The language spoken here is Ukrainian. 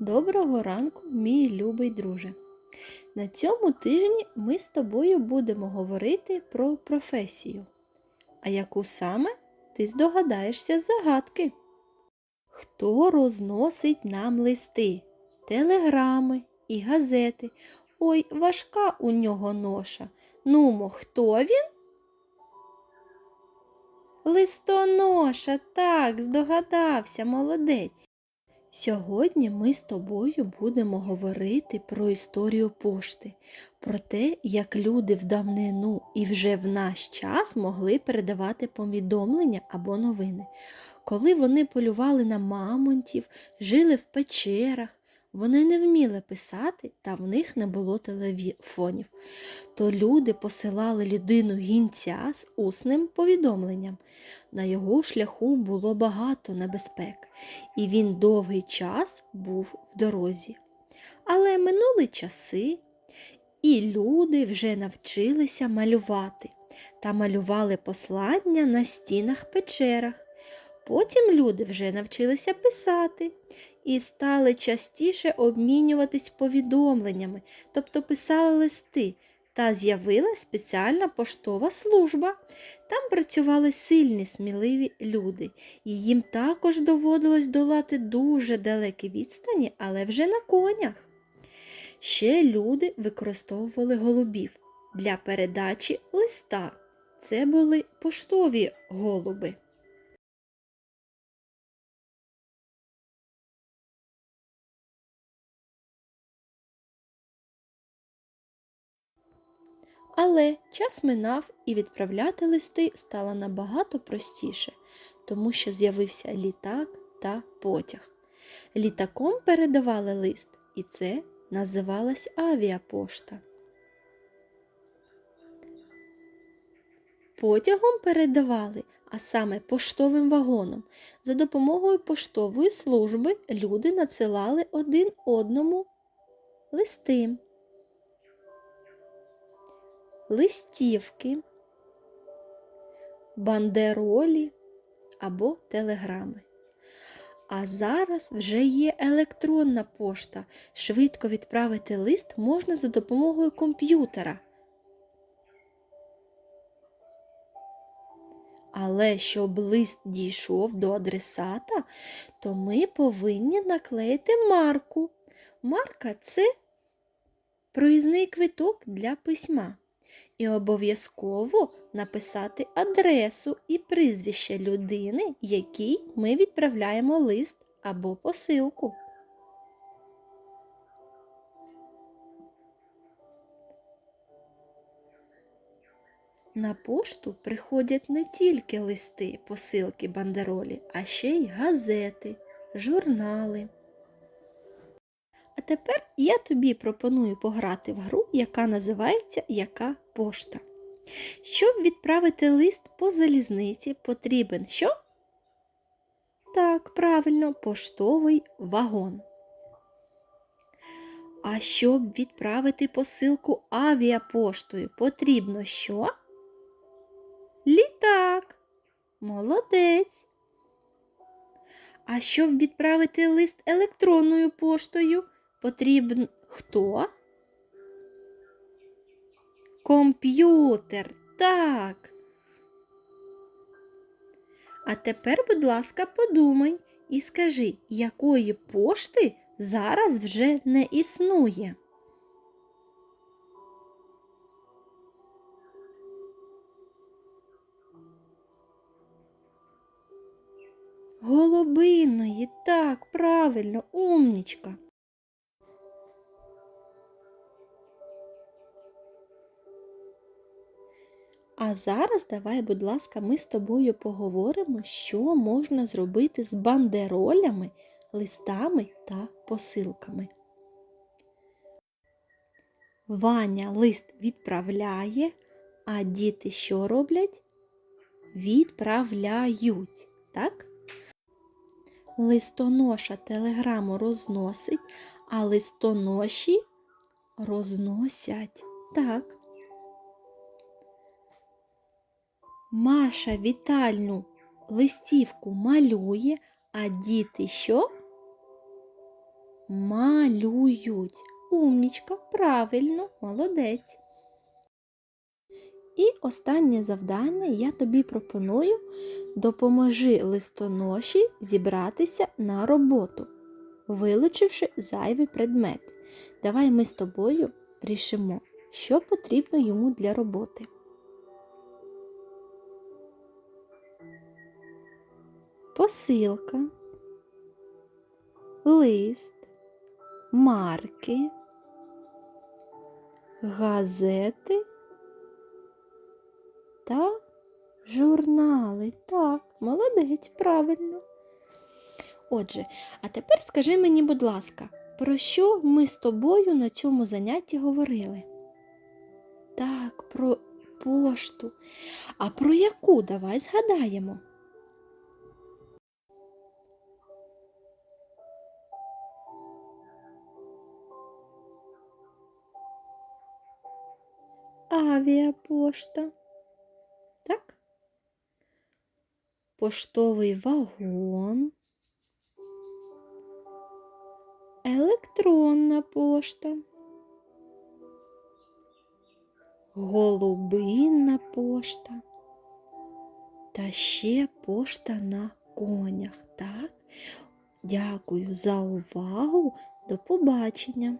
Доброго ранку, мій любий друже. На цьому тижні ми з тобою будемо говорити про професію. А яку саме ти здогадаєшся з загадки? Хто розносить нам листи, телеграми і газети? Ой, важка у нього ноша. Нумо, хто він? Листоноша, так, здогадався, молодець. Сьогодні ми з тобою будемо говорити про історію пошти, про те, як люди в давнину і вже в наш час могли передавати повідомлення або новини. Коли вони полювали на мамонтів, жили в печерах, вони не вміли писати, та в них не було телефонів. То люди посилали людину гінця з усним повідомленням. На його шляху було багато небезпек, і він довгий час був в дорозі. Але минули часи, і люди вже навчилися малювати та малювали послання на стінах печерах. Потім люди вже навчилися писати і стали частіше обмінюватись повідомленнями, тобто писали листи. Та з'явилася спеціальна поштова служба. Там працювали сильні, сміливі люди, і їм також доводилось долати дуже далекі відстані, але вже на конях. Ще люди використовували голубів для передачі листа. Це були поштові голуби. Але час минав і відправляти листи стало набагато простіше, тому що з'явився літак та потяг. Літаком передавали лист, і це називалась авіапошта. Потягом передавали, а саме поштовим вагоном. За допомогою поштової служби люди надсилали один одному листи листівки, бандеролі або телеграми. А зараз вже є електронна пошта. Швидко відправити лист можна за допомогою комп'ютера. Але щоб лист дійшов до адресата, то ми повинні наклеїти марку. Марка це проїзний квиток для письма. І обов'язково написати адресу і прізвище людини, якій ми відправляємо лист або посилку. На пошту приходять не тільки листи, посилки, бандеролі, а ще й газети, журнали. Тепер я тобі пропоную пограти в гру, яка називається Яка пошта. Щоб відправити лист по залізниці, потрібен що? Так, правильно, поштовий вагон. А щоб відправити посилку авіапоштою, потрібно що? Літак. Молодець. А щоб відправити лист електронною поштою, потрібен хто? Комп'ютер. Так. А тепер, будь ласка, подумай і скажи, якої пошти зараз вже не існує. Голубиної, так, правильно, умнічка. А зараз давай, будь ласка, ми з тобою поговоримо, що можна зробити з бандеролями, листами та посилками. Ваня лист відправляє, а діти що роблять? Відправляють, так? Листоноша телеграму розносить, а листоноші розносять. Так. Маша вітальну листівку малює, а діти що? малюють. Умнічка, правильно, молодець. І останнє завдання я тобі пропоную допоможи листоноші зібратися на роботу, вилучивши зайвий предмет. Давай ми з тобою рішимо, що потрібно йому для роботи. Посилка, лист, марки, газети та журнали. Так, молодець, правильно. Отже, а тепер скажи мені, будь ласка, про що ми з тобою на цьому занятті говорили? Так, про пошту. А про яку давай згадаємо? Авіапошта. Так? Поштовий вагон. Електронна пошта. Голубинна пошта. Та ще пошта на конях. Так? Дякую за увагу. До побачення.